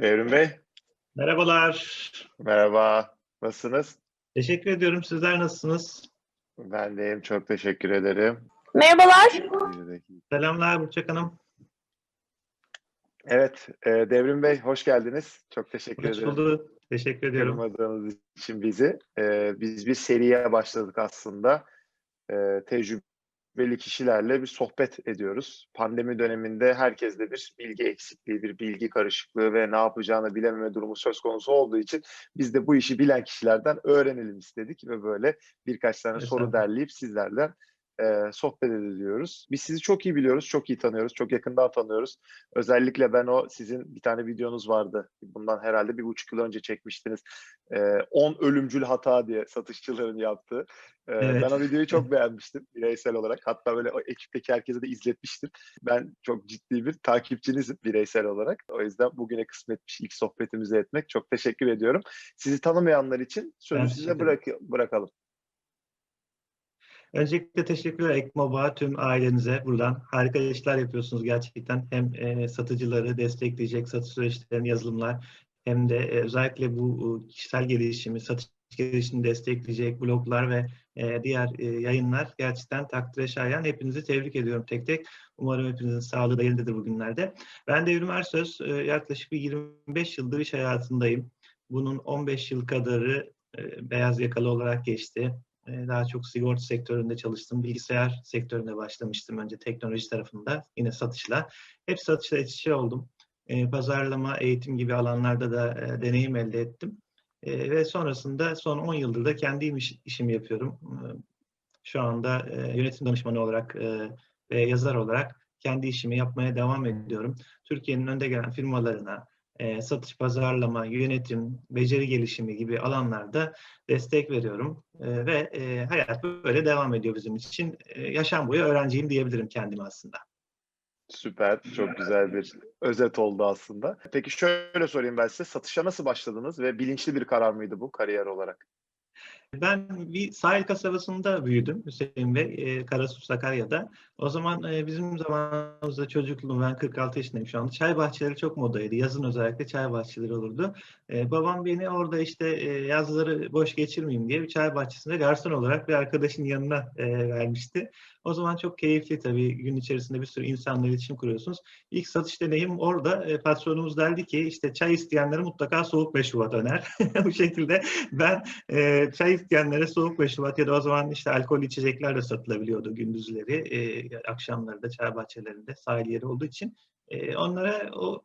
Devrim Bey, Merhabalar. merhaba. Nasılsınız? Teşekkür ediyorum. Sizler nasılsınız? Ben deyim. Çok teşekkür ederim. Merhabalar. Selamlar Burçak Hanım. Evet, e, Devrim Bey hoş geldiniz. Çok teşekkür Hoş ederim. bulduk. Teşekkür ediyorum. Kırmadığınız için bizi. E, biz bir seriye başladık aslında. E, tecrübeli kişilerle bir sohbet ediyoruz. Pandemi döneminde herkeste bir bilgi eksikliği, bir bilgi karışıklığı ve ne yapacağını bilememe durumu söz konusu olduğu için biz de bu işi bilen kişilerden öğrenelim istedik ve böyle birkaç tane soru derleyip sizlerden e, sohbet ediyoruz. Biz sizi çok iyi biliyoruz, çok iyi tanıyoruz, çok yakından tanıyoruz. Özellikle ben o sizin bir tane videonuz vardı. Bundan herhalde bir buçuk yıl önce çekmiştiniz. E, 10 ölümcül hata diye satışçıların yaptığı. E, Evet. Ben o videoyu çok beğenmiştim bireysel olarak. Hatta böyle ekipteki herkese de izletmiştim. Ben çok ciddi bir takipçinizim bireysel olarak. O yüzden bugüne kısmetmiş ilk sohbetimizi etmek. Çok teşekkür ediyorum. Sizi tanımayanlar için sözü Ben size bırak bırakalım. Öncelikle teşekkürler Ekmoba tüm ailenize buradan. Harika işler yapıyorsunuz gerçekten. Hem e, satıcıları destekleyecek satış süreçlerinin yazılımlar hem de e, özellikle bu e, kişisel gelişimi, satış gelişimini destekleyecek bloglar ve e, diğer e, yayınlar gerçekten takdire şayan. Hepinizi tebrik ediyorum tek tek. Umarım hepinizin sağlığı da yerindedir bugünlerde. Ben Devrim Ersöz. E, yaklaşık bir 25 yıldır iş hayatındayım. Bunun 15 yıl kadarı e, beyaz yakalı olarak geçti. Ee, Daha çok sigorta sektöründe çalıştım. Bilgisayar sektöründe başlamıştım önce teknoloji tarafında. Yine satışla. Hep satışla iç oldum. Ee, Pazarlama, eğitim gibi alanlarda da e, deneyim elde ettim. Ee, Ve sonrasında son 10 yıldır da kendi iş- işimi yapıyorum. Şu anda e, yönetim danışmanı olarak e, ve yazar olarak kendi işimi yapmaya devam ediyorum. Türkiye'nin önde gelen firmalarına e, satış, pazarlama, yönetim, beceri gelişimi gibi alanlarda destek veriyorum Ee, ve e, hayat böyle devam ediyor bizim için. E, yaşam boyu öğrenciyim diyebilirim kendime aslında. Süper, çok güzel bir özet oldu aslında. Peki şöyle sorayım ben size, satışa nasıl başladınız ve bilinçli bir karar mıydı bu kariyer olarak? Ben bir sahil kasabasında büyüdüm Hüseyin Bey, e, Karasu Sakarya'da. O zaman e, bizim zamanımızda çocukluğum, ben 46 yaşındayım şu anda. Çay bahçeleri çok modaydı. Yazın özellikle çay bahçeleri olurdu. E, babam beni orada işte e, yazları boş geçirmeyeyim diye bir çay bahçesinde garson olarak bir arkadaşın yanına e, vermişti. O zaman çok keyifli tabii. Gün içerisinde bir sürü insanla iletişim kuruyorsunuz. İlk satış deneyim orada. E, patronumuz derdi ki işte çay isteyenlere mutlaka soğuk meşrubat öner. Bu şekilde ben e, çay isteyenlere soğuk meşrubat ya da o zaman işte alkol içecekler de satılabiliyordu gündüzleri. E, akşamları da çay bahçelerinde sahil yeri olduğu için. E, onlara o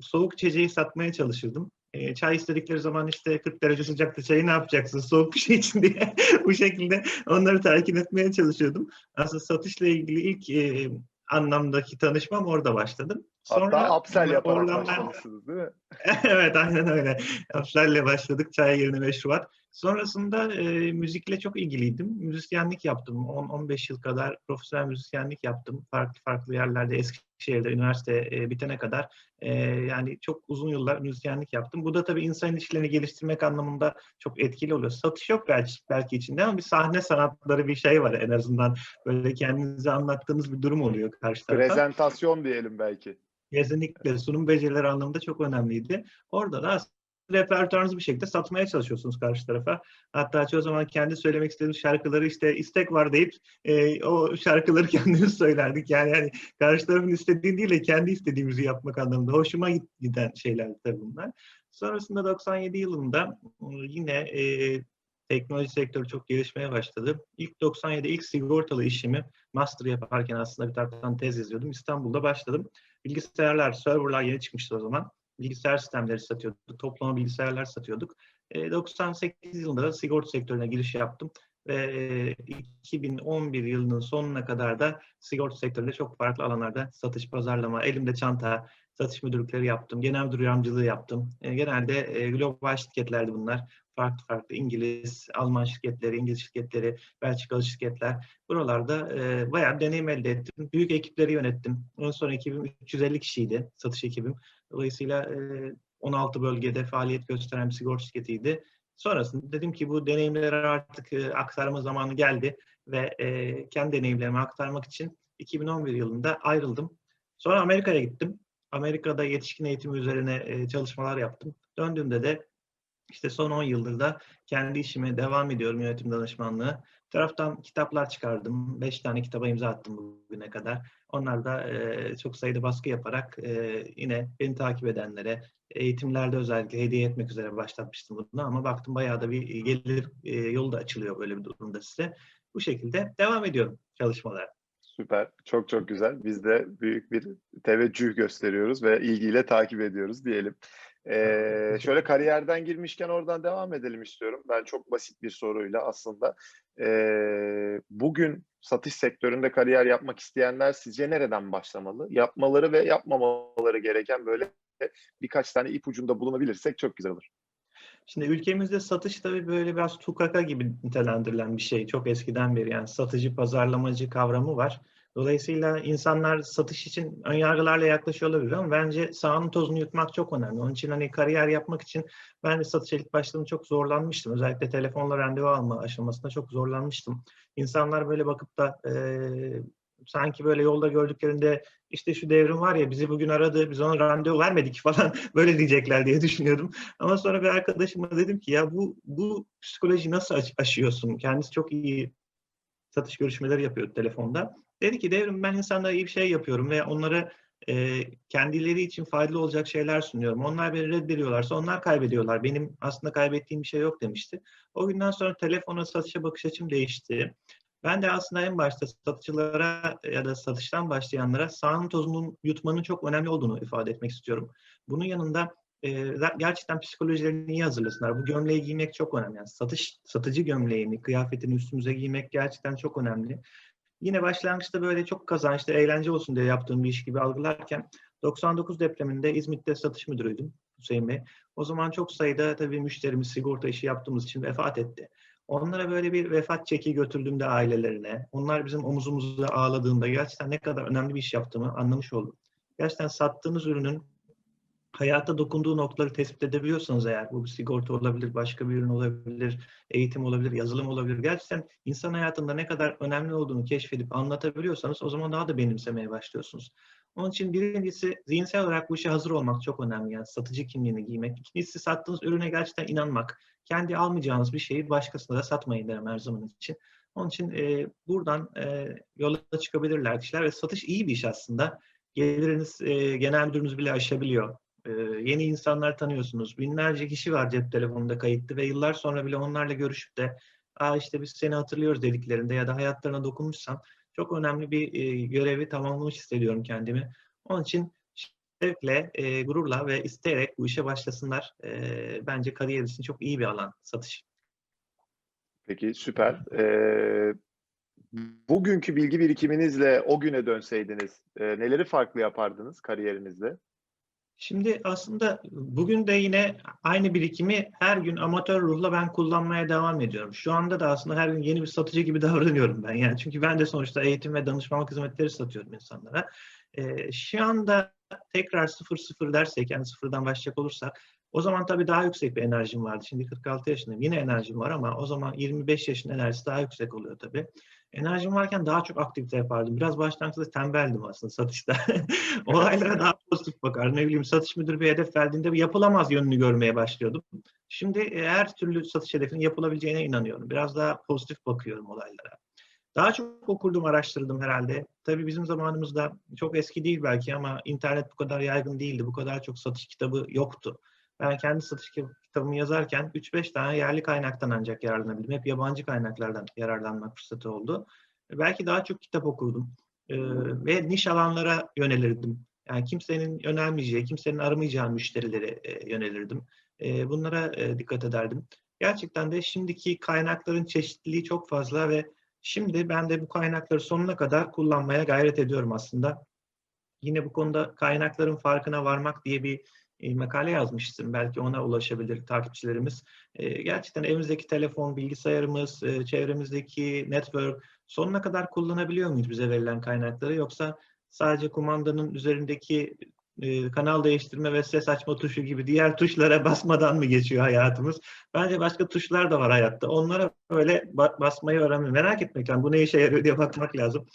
soğuk içeceği satmaya çalışırdım. E, çay istedikleri zaman işte 40 derece sıcakta çayı ne yapacaksın soğuk bir şey için diye bu şekilde onları telkin etmeye çalışıyordum. Aslında satışla ilgili ilk e, anlamdaki tanışmam orada başladım. Hatta upsell yaparak başlamışsınız değil mi? evet aynen öyle. Upsel'le başladık çay yerine meşrubat. Sonrasında e, müzikle çok ilgiliydim. Müzisyenlik yaptım. 10-15 yıl kadar profesyonel müzisyenlik yaptım. Farklı farklı yerlerde Eskişehir'de üniversite e, bitene kadar. E, yani çok uzun yıllar müzisyenlik yaptım. Bu da tabii insan ilişkilerini geliştirmek anlamında çok etkili oluyor. Satış yok belki, belki içinde ama bir sahne sanatları bir şey var en azından. Böyle kendinize anlattığınız bir durum oluyor karşı tarafa. Prezentasyon diyelim belki. Kesinlikle sunum becerileri anlamında çok önemliydi. Orada da repertuarınızı bir şekilde satmaya çalışıyorsunuz karşı tarafa. Hatta çoğu zaman kendi söylemek istediğimiz şarkıları işte istek var deyip e, o şarkıları kendimiz söylerdik. Yani hani karşı tarafın istediğini değil de kendi istediğimizi yapmak anlamında hoşuma giden şeyler tabii bunlar. Sonrasında 97 yılında e, yine e, teknoloji sektörü çok gelişmeye başladı. İlk 97 ilk sigortalı işimi master yaparken aslında bir taraftan tez yazıyordum. İstanbul'da başladım bilgisayarlar, serverlar yeni çıkmıştı o zaman. Bilgisayar sistemleri satıyorduk, toplama bilgisayarlar satıyorduk. E, 98 yılında da sigorta sektörüne giriş yaptım ve e, 2011 yılının sonuna kadar da sigorta sektöründe çok farklı alanlarda satış, pazarlama, elimde çanta, satış müdürlükleri yaptım, genel müdür yardımcılığı yaptım. E, genelde e, global şirketlerdi bunlar. Farklı farklı İngiliz, Alman şirketleri, İngiliz şirketleri, Belçikalı şirketler. Buralarda e, bayağı deneyim elde ettim. Büyük ekipleri yönettim. En son ekibim 350 kişiydi, satış ekibim. Dolayısıyla e, 16 bölgede faaliyet gösteren bir sigorta şirketiydi. Sonrasında dedim ki bu deneyimleri artık aktarma zamanı geldi ve kendi deneyimlerimi aktarmak için 2011 yılında ayrıldım. Sonra Amerika'ya gittim. Amerika'da yetişkin eğitimi üzerine çalışmalar yaptım. Döndüğümde de işte son 10 yıldır da kendi işime devam ediyorum yönetim danışmanlığı. Taraftan kitaplar çıkardım. 5 tane kitaba imza attım bugüne kadar. Onlar da e, çok sayıda baskı yaparak e, yine beni takip edenlere, eğitimlerde özellikle hediye etmek üzere başlatmıştım bunu ama baktım bayağı da bir gelir e, yolu da açılıyor böyle bir durumda size. Bu şekilde devam ediyorum çalışmalara. Süper. Çok çok güzel. Biz de büyük bir teveccüh gösteriyoruz ve ilgiyle takip ediyoruz diyelim. Ee, şöyle kariyerden girmişken oradan devam edelim istiyorum. Ben çok basit bir soruyla aslında. Ee, bugün satış sektöründe kariyer yapmak isteyenler sizce nereden başlamalı? Yapmaları ve yapmamaları gereken böyle birkaç tane ipucunda bulunabilirsek çok güzel olur. Şimdi ülkemizde satış tabii böyle biraz tukaka gibi nitelendirilen bir şey. Çok eskiden beri yani satıcı, pazarlamacı kavramı var. Dolayısıyla insanlar satış için önyargılarla yaklaşıyor olabilir ama bence sahanın tozunu yutmak çok önemli. Onun için hani kariyer yapmak için ben de satışa ilk başladığımda çok zorlanmıştım. Özellikle telefonla randevu alma aşamasında çok zorlanmıştım. İnsanlar böyle bakıp da e, sanki böyle yolda gördüklerinde işte şu devrim var ya bizi bugün aradı biz ona randevu vermedik falan böyle diyecekler diye düşünüyordum. Ama sonra bir arkadaşıma dedim ki ya bu bu psikoloji nasıl aş- aşıyorsun? Kendisi çok iyi satış görüşmeleri yapıyor telefonda. Dedi ki devrim ben insanlara iyi bir şey yapıyorum ve onlara e, kendileri için faydalı olacak şeyler sunuyorum. Onlar beni reddediyorlarsa onlar kaybediyorlar. Benim aslında kaybettiğim bir şey yok demişti. O günden sonra telefona satışa bakış açım değişti. Ben de aslında en başta satıcılara ya da satıştan başlayanlara sahanın tozunun yutmanın çok önemli olduğunu ifade etmek istiyorum. Bunun yanında e, gerçekten psikolojilerini iyi hazırlasınlar. Bu gömleği giymek çok önemli. Yani satış, satıcı gömleğini, kıyafetini üstümüze giymek gerçekten çok önemli. Yine başlangıçta böyle çok kazançlı, eğlence olsun diye yaptığım bir iş gibi algılarken 99 depreminde İzmit'te satış müdürüydüm Hüseyin Bey. O zaman çok sayıda tabii müşterimiz sigorta işi yaptığımız için vefat etti. Onlara böyle bir vefat çeki götürdüğümde ailelerine, onlar bizim omuzumuzda ağladığında gerçekten ne kadar önemli bir iş yaptığımı anlamış oldum. Gerçekten sattığınız ürünün hayata dokunduğu noktaları tespit edebiliyorsanız eğer, bu bir sigorta olabilir, başka bir ürün olabilir, eğitim olabilir, yazılım olabilir. Gerçekten insan hayatında ne kadar önemli olduğunu keşfedip anlatabiliyorsanız o zaman daha da benimsemeye başlıyorsunuz. Onun için birincisi zihinsel olarak bu işe hazır olmak çok önemli. Yani satıcı kimliğini giymek. İkincisi sattığınız ürüne gerçekten inanmak. Kendi almayacağınız bir şeyi başkasına da satmayın derim her zaman için. Onun için e, buradan e, yola çıkabilirler kişiler ve satış iyi bir iş aslında. Geliriniz e, genel müdürünüz bile aşabiliyor. E, yeni insanlar tanıyorsunuz. Binlerce kişi var cep telefonunda kayıtlı ve yıllar sonra bile onlarla görüşüp de Aa işte biz seni hatırlıyoruz dediklerinde ya da hayatlarına dokunmuşsam çok önemli bir e, görevi tamamlamış hissediyorum kendimi. Onun için şevkle, e, gururla ve isteyerek bu işe başlasınlar. E, bence kariyer için çok iyi bir alan satış. Peki süper. Ee, bugünkü bilgi birikiminizle o güne dönseydiniz e, neleri farklı yapardınız kariyerinizde? Şimdi aslında bugün de yine aynı birikimi her gün amatör ruhla ben kullanmaya devam ediyorum. Şu anda da aslında her gün yeni bir satıcı gibi davranıyorum ben. Yani çünkü ben de sonuçta eğitim ve danışmanlık hizmetleri satıyorum insanlara. Ee, şu anda tekrar sıfır sıfır dersek yani sıfırdan başlayacak olursak o zaman tabii daha yüksek bir enerjim vardı. Şimdi 46 yaşındayım. Yine enerjim var ama o zaman 25 yaşın enerjisi daha yüksek oluyor tabii. Enerjim varken daha çok aktivite yapardım. Biraz başlangıçta tembeldim aslında satışta. Olaylara daha pozitif bakardım. Ne bileyim satış müdürü bir hedef verdiğinde yapılamaz yönünü görmeye başlıyordum. Şimdi her türlü satış hedefinin yapılabileceğine inanıyorum. Biraz daha pozitif bakıyorum olaylara. Daha çok okurdum, araştırdım herhalde. Tabii bizim zamanımızda çok eski değil belki ama internet bu kadar yaygın değildi. Bu kadar çok satış kitabı yoktu. Ben kendi satış kitabımı yazarken 3-5 tane yerli kaynaktan ancak yararlanabildim. Hep yabancı kaynaklardan yararlanmak fırsatı oldu. Belki daha çok kitap okurdum. Ee, ve niş alanlara yönelirdim. Yani kimsenin önermeyeceği, kimsenin aramayacağı müşterilere e, yönelirdim. E, bunlara e, dikkat ederdim. Gerçekten de şimdiki kaynakların çeşitliliği çok fazla ve şimdi ben de bu kaynakları sonuna kadar kullanmaya gayret ediyorum aslında. Yine bu konuda kaynakların farkına varmak diye bir e, makale yazmıştım. Belki ona ulaşabilir takipçilerimiz. E, gerçekten evimizdeki telefon, bilgisayarımız, e, çevremizdeki network sonuna kadar kullanabiliyor muyuz bize verilen kaynakları yoksa sadece kumandanın üzerindeki kanal değiştirme ve ses açma tuşu gibi diğer tuşlara basmadan mı geçiyor hayatımız? Bence başka tuşlar da var hayatta. Onlara böyle basmayı öğrenmeyi merak etmek. Bu ne işe yarıyor diye bakmak lazım.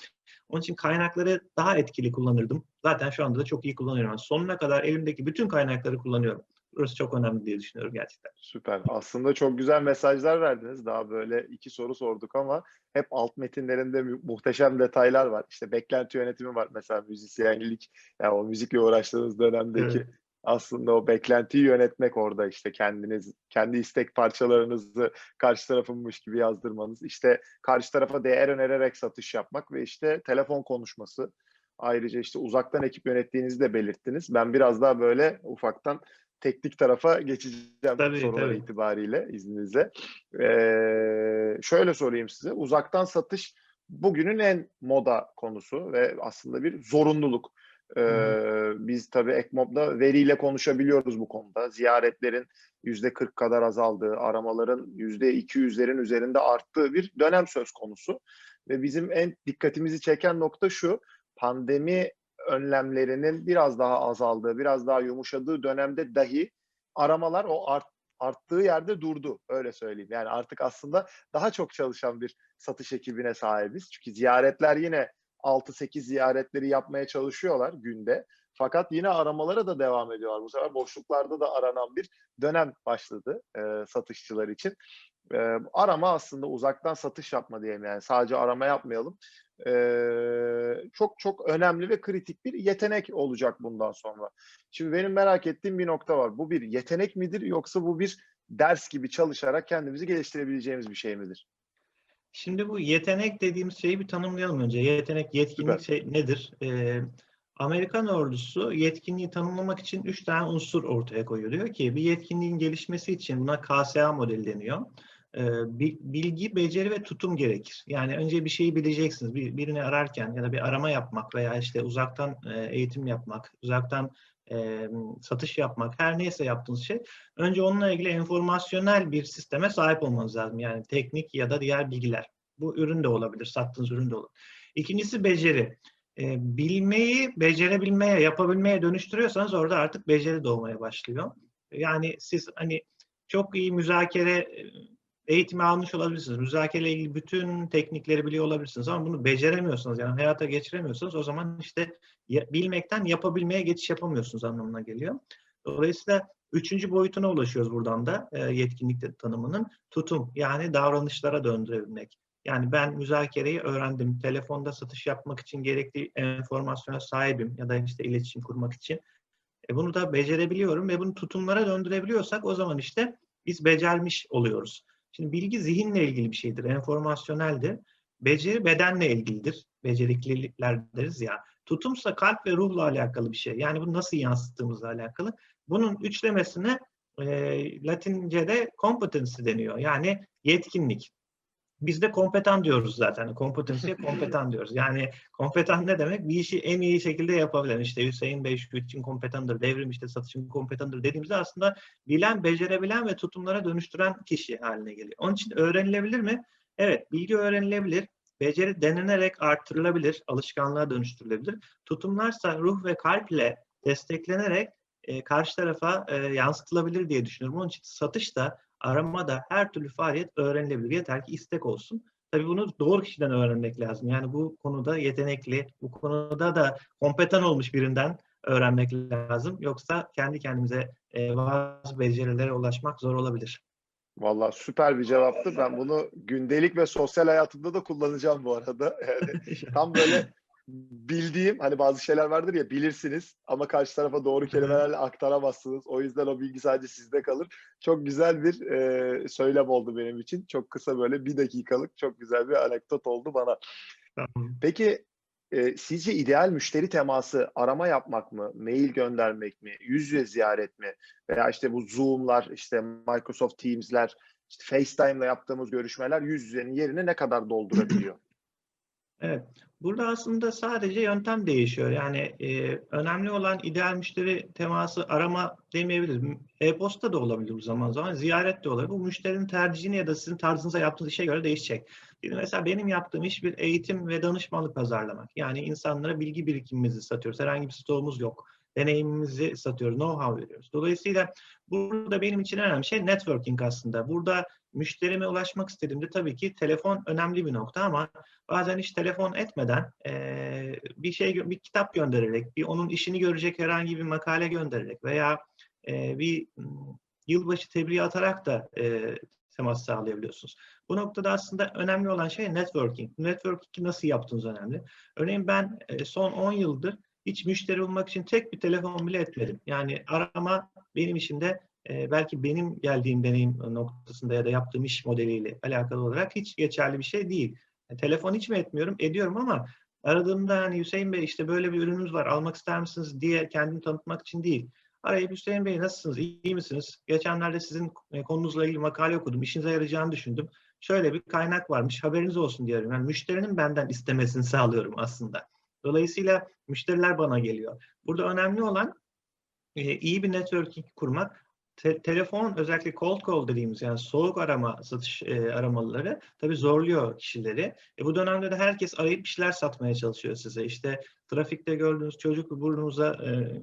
Onun için kaynakları daha etkili kullanırdım. Zaten şu anda da çok iyi kullanıyorum. Sonuna kadar elimdeki bütün kaynakları kullanıyorum. Burası çok önemli diye düşünüyorum gerçekten. Süper. Aslında çok güzel mesajlar verdiniz. Daha böyle iki soru sorduk ama hep alt metinlerinde mu- muhteşem detaylar var. İşte beklenti yönetimi var mesela müzisyenlik. Yani o müzikle uğraştığınız dönemdeki Evet. Aslında o beklentiyi yönetmek orada işte kendiniz kendi istek parçalarınızı karşı tarafınmış gibi yazdırmanız. işte karşı tarafa değer önererek satış yapmak ve işte telefon konuşması. Ayrıca işte uzaktan ekip yönettiğinizi de belirttiniz. Ben biraz daha böyle ufaktan teknik tarafa geçeceğim Tabii, sorular tabii. itibariyle izninizle. Ee, şöyle sorayım size. Uzaktan satış bugünün en moda konusu ve aslında bir zorunluluk. Ee, biz tabii Ekmob'da veriyle konuşabiliyoruz bu konuda. Ziyaretlerin yüzde 40 kadar azaldığı, aramaların yüzde 200'lerin üzerinde arttığı bir dönem söz konusu. Ve bizim en dikkatimizi çeken nokta şu, pandemi önlemlerinin biraz daha azaldığı, biraz daha yumuşadığı dönemde dahi aramalar o art, arttığı yerde durdu. Öyle söyleyeyim. Yani artık aslında daha çok çalışan bir satış ekibine sahibiz. Çünkü ziyaretler yine 6-8 ziyaretleri yapmaya çalışıyorlar günde. Fakat yine aramalara da devam ediyorlar. Bu sefer boşluklarda da aranan bir dönem başladı e, satışçılar için. E, arama aslında uzaktan satış yapma diyeyim yani sadece arama yapmayalım. E, çok çok önemli ve kritik bir yetenek olacak bundan sonra. Şimdi benim merak ettiğim bir nokta var. Bu bir yetenek midir yoksa bu bir ders gibi çalışarak kendimizi geliştirebileceğimiz bir şey midir? Şimdi bu yetenek dediğimiz şeyi bir tanımlayalım önce. Yetenek, yetkinlik Süper. şey nedir? Ee, Amerikan ordusu yetkinliği tanımlamak için üç tane unsur ortaya koyuyor. Diyor ki bir yetkinliğin gelişmesi için buna KSA modeli deniyor. Ee, bi- bilgi, beceri ve tutum gerekir. Yani önce bir şeyi bileceksiniz. Bir, birini ararken ya da bir arama yapmak veya işte uzaktan e, eğitim yapmak, uzaktan e, satış yapmak, her neyse yaptığınız şey önce onunla ilgili enformasyonel bir sisteme sahip olmanız lazım. Yani teknik ya da diğer bilgiler. Bu ürün de olabilir, sattığınız ürün de olabilir. İkincisi beceri. Ee, bilmeyi becerebilmeye, yapabilmeye dönüştürüyorsanız orada artık beceri doğmaya başlıyor. Yani siz hani çok iyi müzakere e, eğitimi almış olabilirsiniz. Müzakereyle ilgili bütün teknikleri biliyor olabilirsiniz ama bunu beceremiyorsanız yani hayata geçiremiyorsanız o zaman işte bilmekten yapabilmeye geçiş yapamıyorsunuz anlamına geliyor. Dolayısıyla üçüncü boyutuna ulaşıyoruz buradan da e, yetkinlik tanımının tutum yani davranışlara döndürebilmek. Yani ben müzakereyi öğrendim. Telefonda satış yapmak için gerekli enformasyona sahibim ya da işte iletişim kurmak için. E bunu da becerebiliyorum ve bunu tutumlara döndürebiliyorsak o zaman işte biz becermiş oluyoruz. Şimdi bilgi zihinle ilgili bir şeydir, enformasyoneldir. Beceri bedenle ilgilidir. Becerikliler deriz ya. Tutumsa kalp ve ruhla alakalı bir şey. Yani bunu nasıl yansıttığımızla alakalı. Bunun üçlemesine e, Latince'de competency deniyor. Yani yetkinlik. Biz de kompetan diyoruz zaten. Kompetansiye kompetan diyoruz. Yani kompetan ne demek? Bir işi en iyi şekilde yapabilen. İşte Hüseyin Bey şu için kompetandır, devrim işte satışın kompetandır dediğimizde aslında bilen, becerebilen ve tutumlara dönüştüren kişi haline geliyor. Onun için öğrenilebilir mi? Evet, bilgi öğrenilebilir. Beceri denenerek artırılabilir, alışkanlığa dönüştürülebilir. Tutumlarsa ruh ve kalple desteklenerek e, karşı tarafa e, yansıtılabilir diye düşünüyorum. Onun için satış da aramada her türlü faaliyet öğrenilebilir. Yeter ki istek olsun. Tabii bunu doğru kişiden öğrenmek lazım. Yani bu konuda yetenekli, bu konuda da kompetan olmuş birinden öğrenmek lazım. Yoksa kendi kendimize e, bazı becerilere ulaşmak zor olabilir. Vallahi süper bir cevaptı. Ben bunu gündelik ve sosyal hayatımda da kullanacağım bu arada. Yani tam böyle bildiğim hani bazı şeyler vardır ya bilirsiniz ama karşı tarafa doğru kelimelerle aktaramazsınız. O yüzden o bilgi sadece sizde kalır. Çok güzel bir e, söylem oldu benim için. Çok kısa böyle bir dakikalık çok güzel bir anekdot oldu bana. Tamam. Peki e, sizce ideal müşteri teması arama yapmak mı, mail göndermek mi, yüz yüze ziyaret mi veya işte bu Zoom'lar, işte Microsoft Teams'ler, işte FaceTime'la yaptığımız görüşmeler yüz yüzenin yerini ne kadar doldurabiliyor? Evet. Burada aslında sadece yöntem değişiyor. Yani e, önemli olan ideal müşteri teması arama demeyebiliriz. E-posta da olabilir bu zaman zaman. Ziyaret de olabilir. Bu müşterinin tercihine ya da sizin tarzınıza yaptığınız işe göre değişecek. Şimdi mesela benim yaptığım iş bir eğitim ve danışmanlık pazarlamak. Yani insanlara bilgi birikimimizi satıyoruz. Herhangi bir stoğumuz yok. Deneyimimizi satıyoruz. Know-how veriyoruz. Dolayısıyla burada benim için önemli şey networking aslında. Burada müşterime ulaşmak istediğimde tabii ki telefon önemli bir nokta ama bazen hiç telefon etmeden eee, bir şey bir kitap göndererek, bir onun işini görecek herhangi bir makale göndererek veya eee, bir yılbaşı tebriği atarak da eee, temas sağlayabiliyorsunuz. Bu noktada aslında önemli olan şey networking. Networking'i nasıl yaptığınız önemli. Örneğin ben e, son 10 yıldır hiç müşteri bulmak için tek bir telefon bile etmedim. Yani arama benim işimde e, belki benim geldiğim deneyim noktasında ya da yaptığım iş modeliyle alakalı olarak hiç geçerli bir şey değil. E, telefon hiç mi etmiyorum? Ediyorum ama aradığımda hani Hüseyin Bey işte böyle bir ürünümüz var almak ister misiniz diye kendimi tanıtmak için değil. Arayıp Hüseyin Bey nasılsınız? İyi misiniz? Geçenlerde sizin e, konunuzla ilgili makale okudum. İşinize yarayacağını düşündüm. Şöyle bir kaynak varmış. Haberiniz olsun diyorum. Yani müşterinin benden istemesini sağlıyorum aslında. Dolayısıyla müşteriler bana geliyor. Burada önemli olan e, iyi bir networking kurmak. Te- telefon özellikle cold call dediğimiz yani soğuk arama satış e, aramaları tabii zorluyor kişileri. E, bu dönemde de herkes arayıp bir şeyler satmaya çalışıyor size. İşte trafikte gördüğünüz çocuk burnunuza e,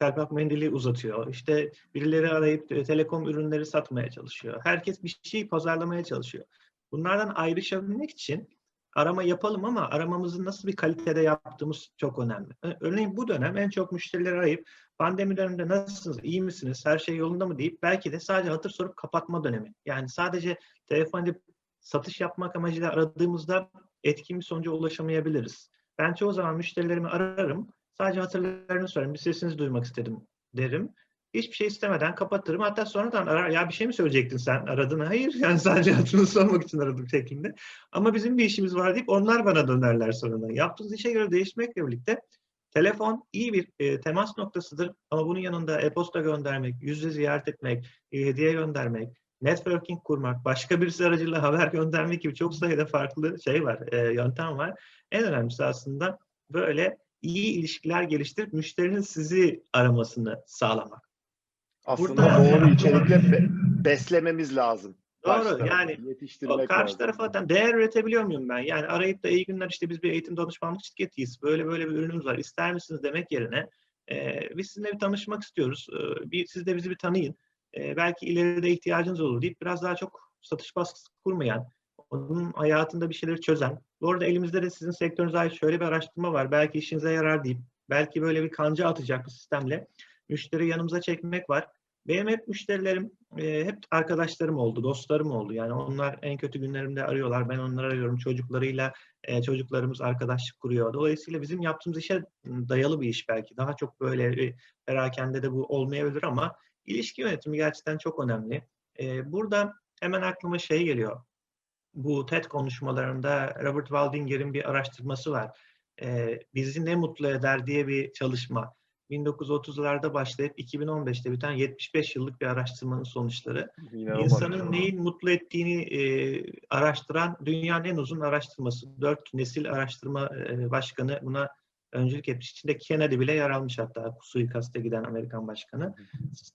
serpak mendili uzatıyor. İşte birileri arayıp e, telekom ürünleri satmaya çalışıyor. Herkes bir şey pazarlamaya çalışıyor. Bunlardan ayrışabilmek için arama yapalım ama aramamızı nasıl bir kalitede yaptığımız çok önemli. Örneğin bu dönem en çok müşterileri arayıp pandemi döneminde nasılsınız, iyi misiniz, her şey yolunda mı deyip belki de sadece hatır sorup kapatma dönemi. Yani sadece telefon edip satış yapmak amacıyla aradığımızda etkin bir sonuca ulaşamayabiliriz. Ben çoğu zaman müşterilerimi ararım, sadece hatırlarını sorarım, bir sesinizi duymak istedim derim. Hiçbir şey istemeden kapatırım. Hatta sonradan arar, ya bir şey mi söyleyecektin sen aradın? Hayır, yani sadece hatırını sormak için aradım şeklinde. Ama bizim bir işimiz var deyip onlar bana dönerler sonradan. Yaptığınız işe göre değişmekle birlikte telefon iyi bir e, temas noktasıdır. Ama bunun yanında e-posta göndermek, yüz yüze ziyaret etmek, e, hediye göndermek, networking kurmak, başka birisi aracılığıyla haber göndermek gibi çok sayıda farklı şey var, e, yöntem var. En önemlisi aslında böyle iyi ilişkiler geliştirip müşterinin sizi aramasını sağlamak. Aslında Burada- doğru içerikle be- beslememiz lazım. Doğru, yani yetiştirmek O karşı tarafa zaten değer üretebiliyor muyum ben? Yani arayıp da iyi günler işte biz bir eğitim danışmanlık şirketiyiz. Böyle böyle bir ürünümüz var. İster misiniz demek yerine e, biz sizinle bir tanışmak istiyoruz. E, bir, siz de bizi bir tanıyın. E, belki ileride ihtiyacınız olur deyip biraz daha çok satış baskısı kurmayan, onun hayatında bir şeyleri çözen. Bu arada elimizde de sizin sektörünüze ait şöyle bir araştırma var. Belki işinize yarar deyip, belki böyle bir kanca atacak bir sistemle müşteri yanımıza çekmek var. Benim hep müşterilerim e, hep arkadaşlarım oldu, dostlarım oldu. Yani onlar en kötü günlerimde arıyorlar. Ben onları arıyorum. Çocuklarıyla e, çocuklarımız arkadaşlık kuruyor. Dolayısıyla bizim yaptığımız işe dayalı bir iş belki. Daha çok böyle bir perakende de bu olmayabilir ama ilişki yönetimi gerçekten çok önemli. E, burada hemen aklıma şey geliyor. Bu TED konuşmalarında Robert Waldinger'in bir araştırması var. E, bizi ne mutlu eder diye bir çalışma. 1930'larda başlayıp 2015'te biten 75 yıllık bir araştırmanın sonuçları. İnanılmaz. İnsanın neyin mutlu ettiğini e, araştıran dünyanın en uzun araştırması. Dört nesil araştırma e, başkanı buna öncülük etmiş. İçinde Kennedy bile yer almış hatta suikaste giden Amerikan başkanı.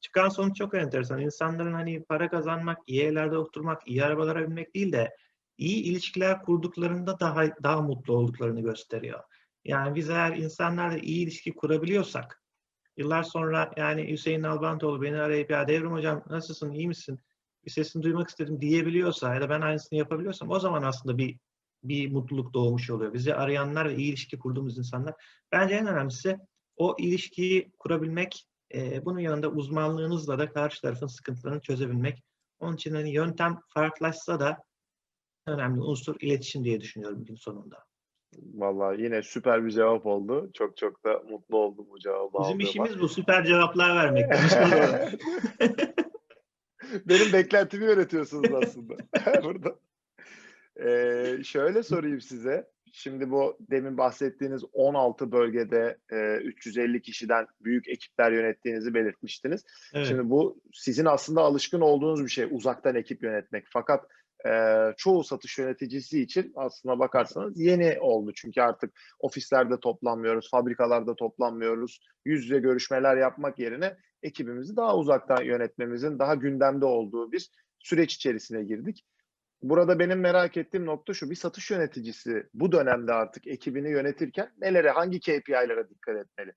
Çıkan sonuç çok enteresan. İnsanların hani para kazanmak, iyi evlerde oturmak, iyi arabalara binmek değil de iyi ilişkiler kurduklarında daha daha mutlu olduklarını gösteriyor. Yani biz eğer insanlarla iyi ilişki kurabiliyorsak, yıllar sonra yani Hüseyin Albantoğlu beni arayıp ya Devrim Hocam nasılsın, iyi misin? Bir sesini duymak istedim diyebiliyorsa ya da ben aynısını yapabiliyorsam o zaman aslında bir bir mutluluk doğmuş oluyor. Bizi arayanlar ve iyi ilişki kurduğumuz insanlar. Bence en önemlisi o ilişkiyi kurabilmek, e, bunun yanında uzmanlığınızla da karşı tarafın sıkıntılarını çözebilmek. Onun için hani yöntem farklılaşsa da önemli unsur iletişim diye düşünüyorum gün sonunda. Vallahi yine süper bir cevap oldu. Çok çok da mutlu oldum bu cevabı Bizim aldığıma. işimiz bu süper cevaplar vermek. Benim beklentimi yönetiyorsunuz aslında burada. Ee, şöyle sorayım size. Şimdi bu demin bahsettiğiniz 16 bölgede e, 350 kişiden büyük ekipler yönettiğinizi belirtmiştiniz. evet. Şimdi bu sizin aslında alışkın olduğunuz bir şey uzaktan ekip yönetmek. Fakat e, çoğu satış yöneticisi için aslına bakarsanız yeni oldu. Çünkü artık ofislerde toplanmıyoruz, fabrikalarda toplanmıyoruz. Yüz yüze görüşmeler yapmak yerine ekibimizi daha uzaktan yönetmemizin daha gündemde olduğu bir süreç içerisine girdik. Burada benim merak ettiğim nokta şu. Bir satış yöneticisi bu dönemde artık ekibini yönetirken nelere, hangi KPI'lere dikkat etmeli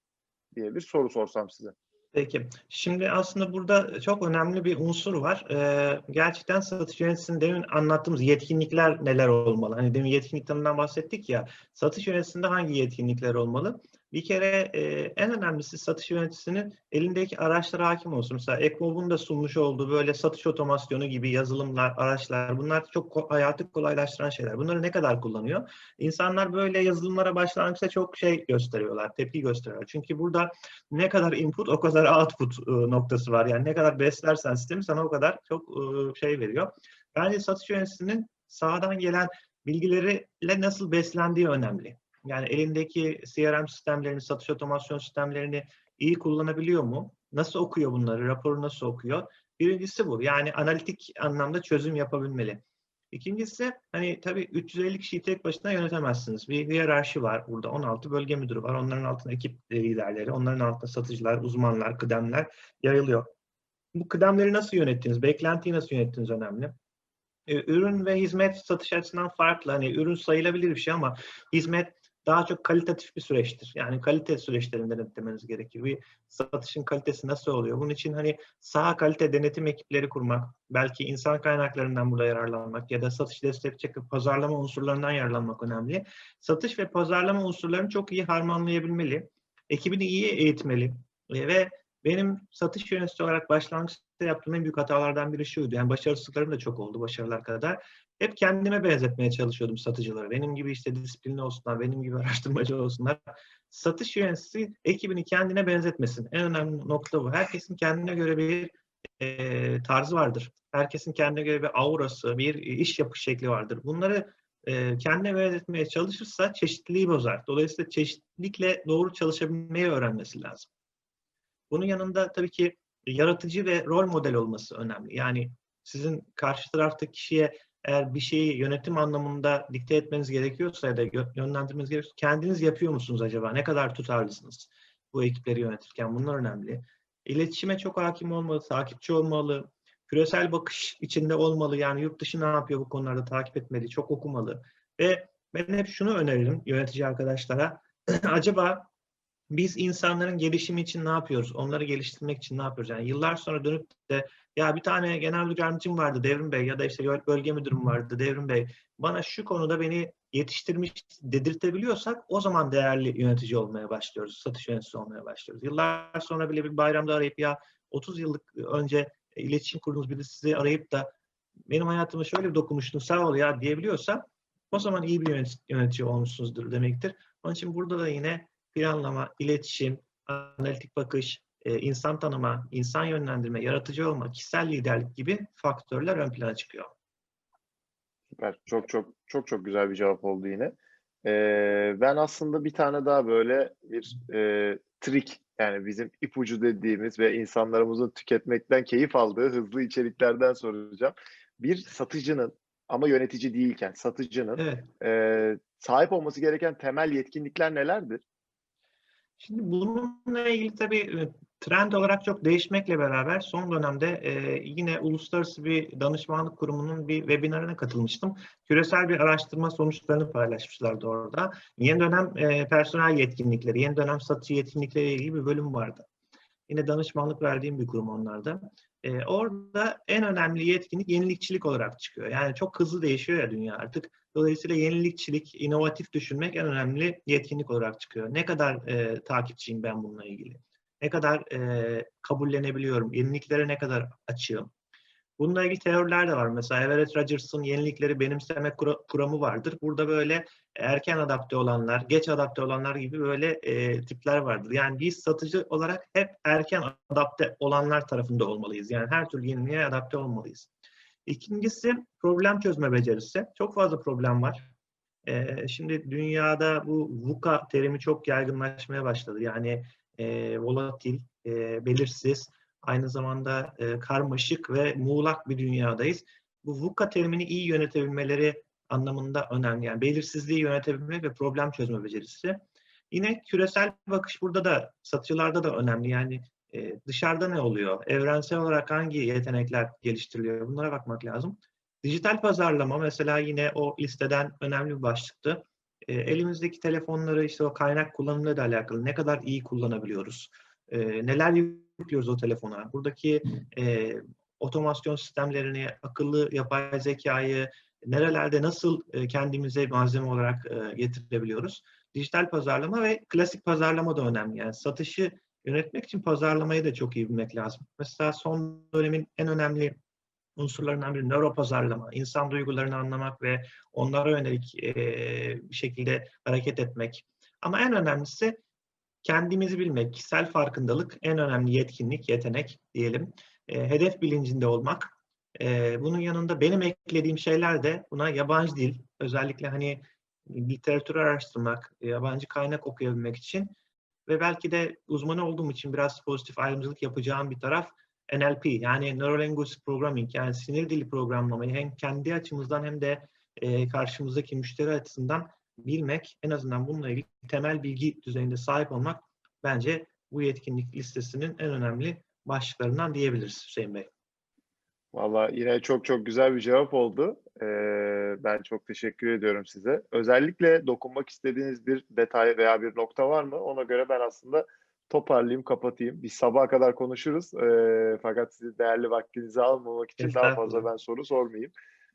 diye bir soru sorsam size. Peki. Şimdi aslında burada çok önemli bir unsur var. Ee, gerçekten satış yöneticisinin demin anlattığımız yetkinlikler neler olmalı? Hani demin yetkinlik tanımından bahsettik ya. Satış yöneticisinde hangi yetkinlikler olmalı? Bir kere e, en önemlisi satış yöneticisinin elindeki araçlara hakim olsun. Mesela Ekmov'un da sunmuş olduğu böyle satış otomasyonu gibi yazılımlar, araçlar bunlar çok hayatı kolaylaştıran şeyler. Bunları ne kadar kullanıyor? İnsanlar böyle yazılımlara başlangıçta çok şey gösteriyorlar, tepki gösteriyorlar. Çünkü burada ne kadar input o kadar output e, noktası var. Yani ne kadar beslersen sistemi sana o kadar çok e, şey veriyor. Bence satış yöneticisinin sağdan gelen bilgileriyle nasıl beslendiği önemli. Yani elindeki CRM sistemlerini, satış otomasyon sistemlerini iyi kullanabiliyor mu? Nasıl okuyor bunları? Raporu nasıl okuyor? Birincisi bu. Yani analitik anlamda çözüm yapabilmeli. İkincisi hani tabii 350 kişiyi tek başına yönetemezsiniz. Bir hiyerarşi var burada. 16 bölge müdürü var. Onların altında ekip liderleri, onların altında satıcılar, uzmanlar, kıdemler yayılıyor. Bu kıdemleri nasıl yönettiniz? Beklentiyi nasıl yönettiniz önemli. Ee, Ürün ve hizmet satış açısından farklı. Hani ürün sayılabilir bir şey ama hizmet daha çok kalitatif bir süreçtir. Yani kalite süreçlerini denetlemeniz gerekir. Bir satışın kalitesi nasıl oluyor? Bunun için hani saha kalite denetim ekipleri kurmak, belki insan kaynaklarından burada yararlanmak ya da satış destek çekip pazarlama unsurlarından yararlanmak önemli. Satış ve pazarlama unsurlarını çok iyi harmanlayabilmeli. Ekibini iyi eğitmeli E, ve benim satış yöneticisi olarak başlangıçta yaptığım en büyük hatalardan biri şuydu. Yani başarısızlıklarım da çok oldu başarılar kadar. Hep kendime benzetmeye çalışıyordum satıcıları. Benim gibi işte disiplinli olsunlar, benim gibi araştırmacı olsunlar. Satış yöneticisi ekibini kendine benzetmesin. En önemli nokta bu. Herkesin kendine göre bir e, tarzı vardır. Herkesin kendine göre bir aurası, bir iş yapış şekli vardır. Bunları e, kendine benzetmeye çalışırsa çeşitliliği bozar. Dolayısıyla çeşitlilikle doğru çalışabilmeyi öğrenmesi lazım. Bunun yanında tabii ki yaratıcı ve rol model olması önemli. Yani sizin karşı taraftaki kişiye eğer bir şeyi yönetim anlamında dikte etmeniz gerekiyorsa ya da yönlendirmeniz gerekiyorsa kendiniz yapıyor musunuz acaba? Ne kadar tutarlısınız bu ekipleri yönetirken? Bunlar önemli. İletişime çok hakim olmalı, takipçi olmalı, küresel bakış içinde olmalı. Yani yurt dışı ne yapıyor bu konularda takip etmeli, çok okumalı. Ve ben hep şunu öneririm yönetici arkadaşlara. acaba biz insanların gelişimi için ne yapıyoruz? Onları geliştirmek için ne yapıyoruz? Yani yıllar sonra dönüp de ya bir tane genel müdür yardımcım vardı Devrim Bey ya da işte bölge müdürüm vardı Devrim Bey. Bana şu konuda beni yetiştirmiş dedirtebiliyorsak o zaman değerli yönetici olmaya başlıyoruz. Satış yöneticisi olmaya başlıyoruz. Yıllar sonra bile bir bayramda arayıp ya 30 yıllık önce iletişim kurduğunuz biri sizi arayıp da benim hayatıma şöyle bir dokunmuştun sağ ol ya diyebiliyorsa o zaman iyi bir yönetici olmuşsunuzdur demektir. Onun için burada da yine planlama, iletişim, analitik bakış, e, insan tanıma, insan yönlendirme, yaratıcı olma, kişisel liderlik gibi faktörler ön plana çıkıyor. Süper. Çok çok çok çok güzel bir cevap oldu yine. Ee, ben aslında bir tane daha böyle bir e, trik yani bizim ipucu dediğimiz ve insanlarımızın tüketmekten keyif aldığı hızlı içeriklerden soracağım. Bir satıcının ama yönetici değilken satıcının Evet. e, sahip olması gereken temel yetkinlikler nelerdir? Şimdi bununla ilgili tabii e, trend olarak çok değişmekle beraber son dönemde e, yine uluslararası bir danışmanlık kurumunun bir webinarına katılmıştım. Küresel bir araştırma sonuçlarını paylaşmışlardı orada. Yeni dönem e, personel yetkinlikleri, yeni dönem satış yetkinlikleri ilgili bir bölüm vardı. Yine danışmanlık verdiğim bir kurum onlarda. E, orada en önemli yetkinlik yenilikçilik olarak çıkıyor. Yani çok hızlı değişiyor ya dünya artık. Dolayısıyla yenilikçilik, inovatif düşünmek en önemli yetkinlik olarak çıkıyor. Ne kadar e, takipçiyim ben bununla ilgili? Ne kadar e, kabullenebiliyorum? Yeniliklere ne kadar açığım? Bununla ilgili teoriler de var. Mesela Everett Rogers'ın yenilikleri benimseme kuramı vardır. Burada böyle erken adapte olanlar, geç adapte olanlar gibi böyle e, tipler vardır. Yani biz satıcı olarak hep erken adapte olanlar tarafında olmalıyız. Yani her türlü yeniliğe adapte olmalıyız. İkincisi problem çözme becerisi. Çok fazla problem var. Ee, şimdi dünyada bu VUCA terimi çok yaygınlaşmaya başladı. Yani e, volatil, e, belirsiz, aynı zamanda e, karmaşık ve muğlak bir dünyadayız. Bu VUCA terimini iyi yönetebilmeleri anlamında önemli. Yani belirsizliği yönetebilme ve problem çözme becerisi. Yine küresel bakış burada da satıcılarda da önemli. Yani e, dışarıda ne oluyor? Evrensel olarak hangi yetenekler geliştiriliyor? Bunlara bakmak lazım. Dijital pazarlama mesela yine o listeden önemli bir başlıktı. E, elimizdeki telefonları işte o kaynak kullanımıyla da alakalı ne kadar iyi kullanabiliyoruz? E, neler yüklüyoruz o telefona? Buradaki e, otomasyon sistemlerini, akıllı yapay zekayı nerelerde nasıl e, kendimize malzeme olarak e, getirebiliyoruz? Dijital pazarlama ve klasik pazarlama da önemli. Yani satışı yönetmek için pazarlamayı da çok iyi bilmek lazım. Mesela son dönemin en önemli unsurlarından biri nöro pazarlama, insan duygularını anlamak ve onlara yönelik e, bir şekilde hareket etmek. Ama en önemlisi kendimizi bilmek, kişisel farkındalık en önemli yetkinlik, yetenek diyelim. E, hedef bilincinde olmak. E, bunun yanında benim eklediğim şeyler de buna yabancı dil, özellikle hani literatürü araştırmak, yabancı kaynak okuyabilmek için ve belki de uzmanı olduğum için biraz pozitif ayrımcılık yapacağım bir taraf NLP yani Neuro Linguistic Programming yani sinir dili programlamayı hem kendi açımızdan hem de e, karşımızdaki müşteri açısından bilmek en azından bununla ilgili temel bilgi düzeyinde sahip olmak bence bu yetkinlik listesinin en önemli başlıklarından diyebiliriz Hüseyin Bey. Valla yine çok çok güzel bir cevap oldu. Ee, ben çok teşekkür ediyorum size. Özellikle dokunmak istediğiniz bir detay veya bir nokta var mı? Ona göre ben aslında toparlayayım, kapatayım. Biz sabaha kadar konuşuruz. Ee, fakat sizi değerli vaktinizi almamak için daha fazla ben soru sormayayım.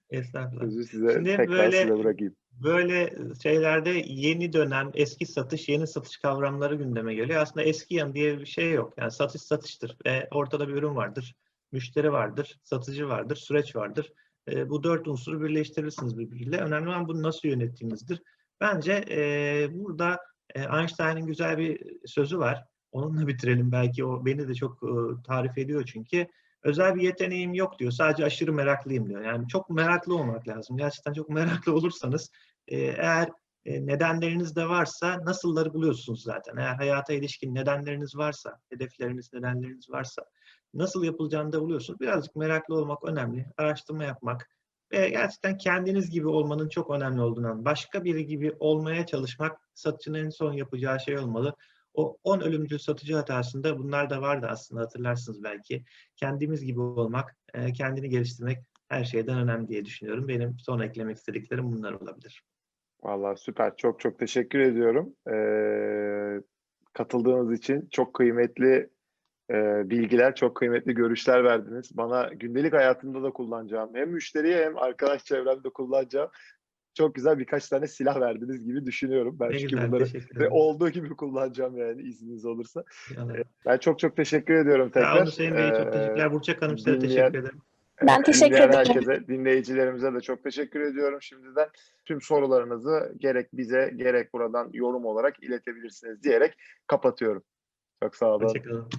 Estağfurullah. Sözü size Şimdi tekrar böyle- size bırakayım. Böyle şeylerde yeni dönem, eski satış, yeni satış kavramları gündeme geliyor. Aslında eski yan diye bir şey yok. Yani satış satıştır ve ortada bir ürün vardır, müşteri vardır, satıcı vardır, süreç vardır. E, bu dört unsuru birleştirirsiniz birbiriyle. Önemli olan bunu nasıl yönettiğinizdir. Bence e, burada e, Einstein'ın güzel bir sözü var. Onunla bitirelim belki. O beni de çok e, tarif ediyor çünkü. Özel bir yeteneğim yok diyor. Sadece aşırı meraklıyım diyor. Yani çok meraklı olmak lazım. Gerçekten çok meraklı olursanız e, eğer e, nedenleriniz de varsa nasılları buluyorsunuz zaten. Eğer hayata ilişkin nedenleriniz varsa, hedefleriniz, nedenleriniz varsa nasıl yapılacağını da buluyorsunuz. Birazcık meraklı olmak önemli. Araştırma yapmak ve gerçekten kendiniz gibi olmanın çok önemli olduğunu anlamak. Başka biri gibi olmaya çalışmak satıcının en son yapacağı şey olmalı. O 10 ölümcül satıcı hatasında bunlar da vardı aslında hatırlarsınız belki. Kendimiz gibi olmak, e, kendini geliştirmek her şeyden önemli diye düşünüyorum. Benim son eklemek istediklerim bunlar olabilir. Valla süper. Çok çok teşekkür ediyorum. Ee, katıldığınız için çok kıymetli e, bilgiler, çok kıymetli görüşler verdiniz. Bana gündelik hayatımda da kullanacağım, hem müşteriye hem arkadaş çevremde kullanacağım çok güzel birkaç tane silah verdiniz gibi düşünüyorum. Ben çünkü güzel, bunları ve olduğu gibi kullanacağım yani izniniz olursa. Yani, Ben çok çok teşekkür ediyorum Sağ tekrar. olun Hüseyin Bey, çok Ee, teşekkürler. Burçak Hanım size dinleyen- teşekkür ederim. Ben teşekkür ederim. herkese, dinleyicilerimize de çok teşekkür ediyorum şimdiden. Tüm sorularınızı gerek bize gerek buradan yorum olarak iletebilirsiniz diyerek kapatıyorum. Çok sağ olun. Hoşçakalın.